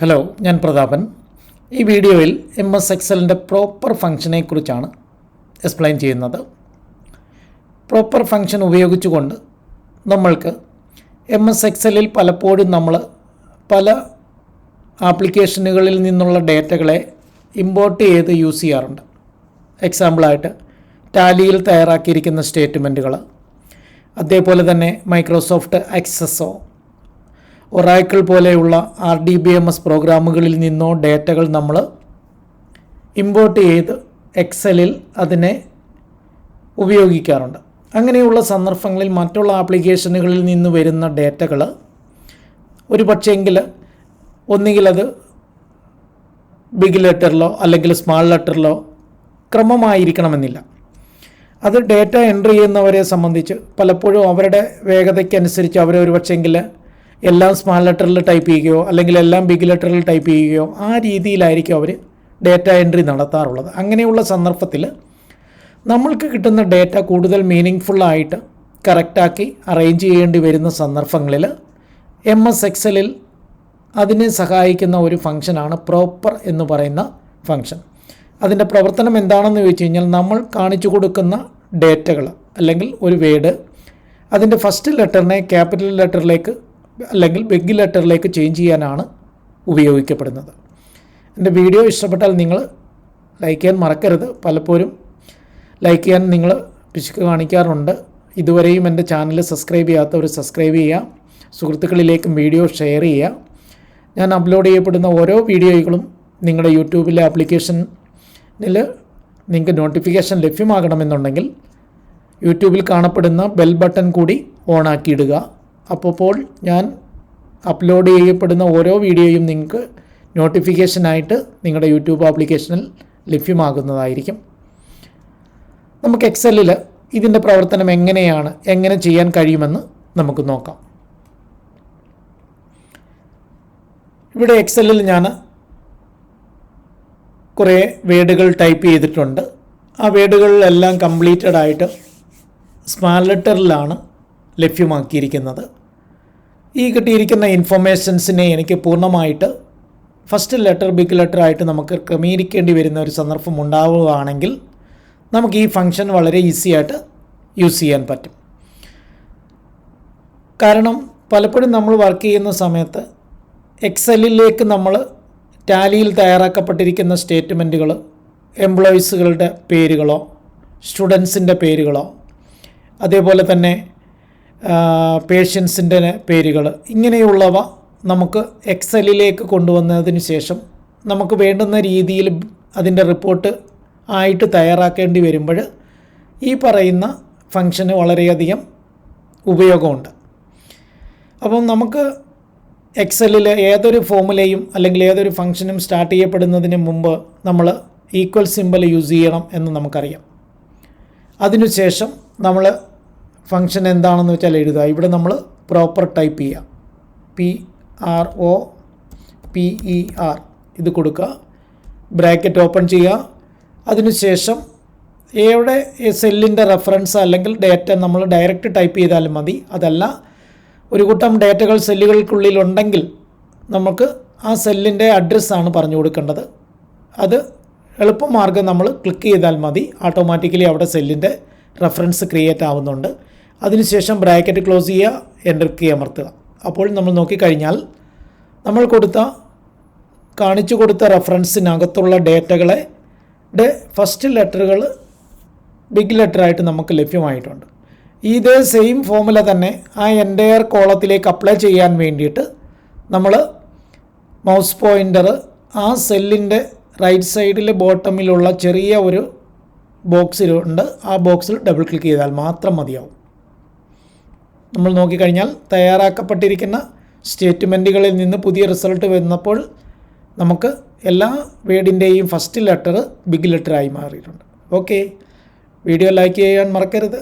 Hello ഞാൻ പ്രതാപൻ. ഈ വീഡിയോയിൽ എം എസ് എക്സലിന്റെ പ്രോപ്പർ ഫങ്ഷനെക്കുറിച്ചാണ് എക്സ്പ്ലെയിൻ ചെയ്യുന്നത്. പ്രോപ്പർ ഫങ്ഷൻ ഉപയോഗിച്ചുകൊണ്ട് നമ്മൾക്ക് എം എസ് എക്സലിൽ പലപ്പോഴും നമ്മൾ പല ആപ്ലിക്കേഷനുകളിൽ നിന്നുള്ള ഡേറ്റകളെ ഇമ്പോർട്ട് ചെയ്ത് യൂസ് ചെയ്യാറുണ്ട്. എക്സാമ്പിളായിട്ട് ടാലിയിൽ തയ്യാറാക്കിയിരിക്കുന്ന സ്റ്റേറ്റ്മെന്റുകൾ അതേപോലെ തന്നെ മൈക്രോസോഫ്റ്റ് ആക്സസോ ഒറാക്കിൾ പോലെയുള്ള R D B M S പ്രോഗ്രാമുകളിൽ നിന്നോ ഡേറ്റകൾ നമ്മൾ ഇമ്പോർട്ട് ചെയ്ത് എക്സലിൽ അതിനെ ഉപയോഗിക്കാറുണ്ട്. അങ്ങനെയുള്ള സന്ദർഭങ്ങളിൽ മറ്റുള്ള ആപ്ലിക്കേഷനുകളിൽ നിന്ന് വരുന്ന ഡേറ്റകൾ ഒരു പക്ഷേങ്കിൽ ഒന്നുകിൽ അത് ബിഗ് ലെറ്ററിലോ അല്ലെങ്കിൽ സ്മാൾ ലെറ്ററിലോ ക്രമമായിരിക്കണമെന്നില്ല. അത് ഡേറ്റ എൻട്രി ചെയ്യുന്നവരെ സംബന്ധിച്ച് പലപ്പോഴും അവരുടെ വേഗതയ്ക്കനുസരിച്ച് അവർ പക്ഷേങ്കിൽ എല്ലാം സ്മാൾ ലെറ്ററിൽ ടൈപ്പ് ചെയ്യുകയോ അല്ലെങ്കിൽ എല്ലാം ബിഗ് ലെറ്ററിൽ ടൈപ്പ് ചെയ്യുകയോ ആ രീതിയിലായിരിക്കും അവർ ഡേറ്റ എൻട്രി നടത്താറുള്ളത്. അങ്ങനെയുള്ള സന്ദർഭത്തിൽ നമ്മൾക്ക് കിട്ടുന്ന ഡേറ്റ കൂടുതൽ മീനിങ് ഫുള്ളായിട്ട് കറക്റ്റാക്കി അറേഞ്ച് ചെയ്യേണ്ടി വരുന്ന സന്ദർഭങ്ങളിൽ എം എസ് എക്സലിൽ അതിനെ സഹായിക്കുന്ന ഒരു ഫംഗ്ഷനാണ് പ്രോപ്പർ എന്ന് പറയുന്ന ഫംഗ്ഷൻ അതിന്റെ പ്രവർത്തനം എന്താണെന്ന് ചോദിച്ചു കഴിഞ്ഞാൽ നമ്മൾ കാണിച്ചു കൊടുക്കുന്ന ഡേറ്റകൾ അല്ലെങ്കിൽ ഒരു വേഡ് അതിന്റെ ഫസ്റ്റ് ലെറ്ററിനെ ക്യാപിറ്റൽ ലെറ്ററിലേക്ക് അല്ലെങ്കിൽ ബിഗ് ലെറ്ററിലേക്ക് ചേഞ്ച് ചെയ്യാനാണ് ഉപയോഗിക്കപ്പെടുന്നത്. എന്റെ വീഡിയോ ഇഷ്ടപ്പെട്ടാൽ നിങ്ങൾ ലൈക്ക് ചെയ്യാൻ മറക്കരുത്. പലപ്പോഴും ലൈക്ക് ചെയ്യാൻ നിങ്ങൾ പിശുക്ക് കാണിക്കാറുണ്ട്. ഇതുവരെയും എന്റെ ചാനൽ സബ്സ്ക്രൈബ് ചെയ്യാത്തവർ സബ്സ്ക്രൈബ് ചെയ്യുക. സുഹൃത്തുക്കളിലേക്കും വീഡിയോ ഷെയർ ചെയ്യുക. ഞാൻ അപ്ലോഡ് ചെയ്യപ്പെടുന്ന ഓരോ വീഡിയോകളും നിങ്ങളുടെ യൂട്യൂബിലെ ആപ്ലിക്കേഷനിൽ നിങ്ങൾക്ക് നോട്ടിഫിക്കേഷൻ ലഭ്യമാകണമെന്നുണ്ടെങ്കിൽ യൂട്യൂബിൽ കാണപ്പെടുന്ന ബെൽ ബട്ടൺ കൂടി ഓണാക്കിയിടുക അപ്പോൾ ഞാൻ അപ്ലോഡ് ചെയ്യപ്പെടുന്ന ഓരോ വീഡിയോയും നിങ്ങൾക്ക് നോട്ടിഫിക്കേഷനായിട്ട് നിങ്ങളുടെ യൂട്യൂബ് ആപ്ലിക്കേഷനിൽ ലഭ്യമാകുന്നതായിരിക്കും. നമുക്ക് എക്സലിൽ ഇതിന്റെ പ്രവർത്തനം എങ്ങനെയാണ് എങ്ങനെ ചെയ്യാൻ കഴിയുമെന്ന് നമുക്ക് നോക്കാം. ഇവിടെ എക്സലിൽ ഞാൻ കുറേ വേഡുകൾ ടൈപ്പ് ചെയ്തിട്ടുണ്ട്. ആ വേഡുകളിലെല്ലാം കംപ്ലീറ്റഡ് ആയിട്ട് സ്മാൾ ലെറ്ററിലാണ് ലഭ്യമാക്കിയിരിക്കുന്നത്. ഈ കിട്ടിയിരിക്കുന്ന ഇൻഫർമേഷൻസിനെ എനിക്ക് പൂർണമായിട്ട് ഫസ്റ്റ് ലെറ്റർ ബിഗ് ലെറ്റർ ആയിട്ട് നമുക്ക് ക്രമീകരിക്കേണ്ടി വരുന്ന ഒരു സന്ദർഭം ഉണ്ടാവുകയാണെങ്കിൽ നമുക്ക് ഈ ഫങ്ഷൻ വളരെ ഈസി ആയിട്ട് യൂസ് ചെയ്യാൻ പറ്റും. കാരണം പലപ്പോഴും നമ്മൾ വർക്ക് ചെയ്യുന്ന സമയത്ത് എക്സലിലേക്ക് നമ്മൾ ടാലിയിൽ തയ്യാറാക്കപ്പെട്ടിരിക്കുന്ന സ്റ്റേറ്റ്മെന്റുകൾ എംപ്ലോയീസുകളുടെ പേരുകളോ സ്റ്റുഡൻസിന്റെ പേരുകളോ അതേപോലെ തന്നെ പേഷ്യൻസിന്റെ പേരുകൾ ഇങ്ങനെയുള്ളവ നമുക്ക് എക്സലിലേക്ക് കൊണ്ടുവന്നതിന് ശേഷം നമുക്ക് വേണ്ടുന്ന രീതിയിൽ അതിന്റെ റിപ്പോർട്ട് ആയിട്ട് തയ്യാറാക്കേണ്ടി വരുമ്പോൾ ഈ പറയുന്ന ഫങ്ഷന് വളരെയധികം ഉപയോഗമുണ്ട്. അപ്പം നമുക്ക് എക്സലിൽ ഏതൊരു ഫോമുലയും അല്ലെങ്കിൽ ഏതൊരു ഫങ്ഷനും സ്റ്റാർട്ട് ചെയ്യപ്പെടുന്നതിന് മുമ്പ് നമ്മൾ ഈക്വൽ സിമ്പിൾ യൂസ് ചെയ്യണം എന്ന് നമുക്കറിയാം. അതിനുശേഷം നമ്മൾ ഫംഗ്ഷൻ എന്താണെന്ന് വെച്ചാൽ എഴുതുക. ഇവിടെ നമ്മൾ പ്രോപ്പർ ടൈപ്പ് ചെയ്യുക. P R O P E R ഇത് കൊടുക്കുക. ബ്രാക്കറ്റ് ഓപ്പൺ ചെയ്യുക. അതിനുശേഷം എവിടെ സെല്ലിന്റെ റെഫറൻസ് അല്ലെങ്കിൽ ഡേറ്റ നമ്മൾ ഡയറക്റ്റ് ടൈപ്പ് ചെയ്താലും മതി. അതല്ല ഒരു കൂട്ടം ഡേറ്റകൾ സെല്ലുകൾക്കുള്ളിലുണ്ടെങ്കിൽ നമുക്ക് ആ സെല്ലിന്റെ അഡ്രസ്സാണ് പറഞ്ഞു കൊടുക്കേണ്ടത്. അത് എളുപ്പമാർഗം നമ്മൾ ക്ലിക്ക് ചെയ്താൽ മതി. ഓട്ടോമാറ്റിക്കലി അവിടെ സെല്ലിന്റെ റെഫറൻസ് ക്രിയേറ്റ് ആവുന്നുണ്ട്. അതിനുശേഷം ബ്രാക്കറ്റ് ക്ലോസ് ചെയ്യുക എന്റർ കീ അമർത്തുക. അപ്പോൾ നമ്മൾ നോക്കിക്കഴിഞ്ഞാൽ നമ്മൾ കൊടുത്ത കാണിച്ചു കൊടുത്ത റെഫറൻസിനകത്തുള്ള ഡേറ്റകളെ ഫസ്റ്റ് ലെറ്ററുകൾ ബിഗ് ലെറ്ററായിട്ട് നമുക്ക് ലഭ്യമായിട്ടുണ്ട്. ഇതേ സെയിം ഫോമുല തന്നെ ആ എന്റയർ കോളത്തിലേക്ക് അപ്ലൈ ചെയ്യാൻ വേണ്ടിയിട്ട് നമ്മൾ മൗസ് പോയിന്റർ ആ സെല്ലിന്റെ റൈറ്റ് സൈഡിലെ ബോട്ടമിലുള്ള ചെറിയ ഒരു ബോക്സിലുണ്ട് ആ ബോക്സിൽ ഡബിൾ ക്ലിക്ക് ചെയ്താൽ മാത്രം മതിയാവും. നമ്മൾ നോക്കിക്കഴിഞ്ഞാൽ തയ്യാറാക്കപ്പെട്ടിരിക്കുന്ന സ്റ്റേറ്റ്മെന്റുകളിൽ നിന്ന് പുതിയ റിസൾട്ട് വന്നപ്പോൾ നമുക്ക് എല്ലാ വേഡിന്റെയും ഫസ്റ്റ് ലെറ്റർ ബിഗ് ലെറ്ററായി മാറിയിട്ടുണ്ട്. ഓക്കെ. വീഡിയോ ലൈക്ക് ചെയ്യാൻ മറക്കരുത്.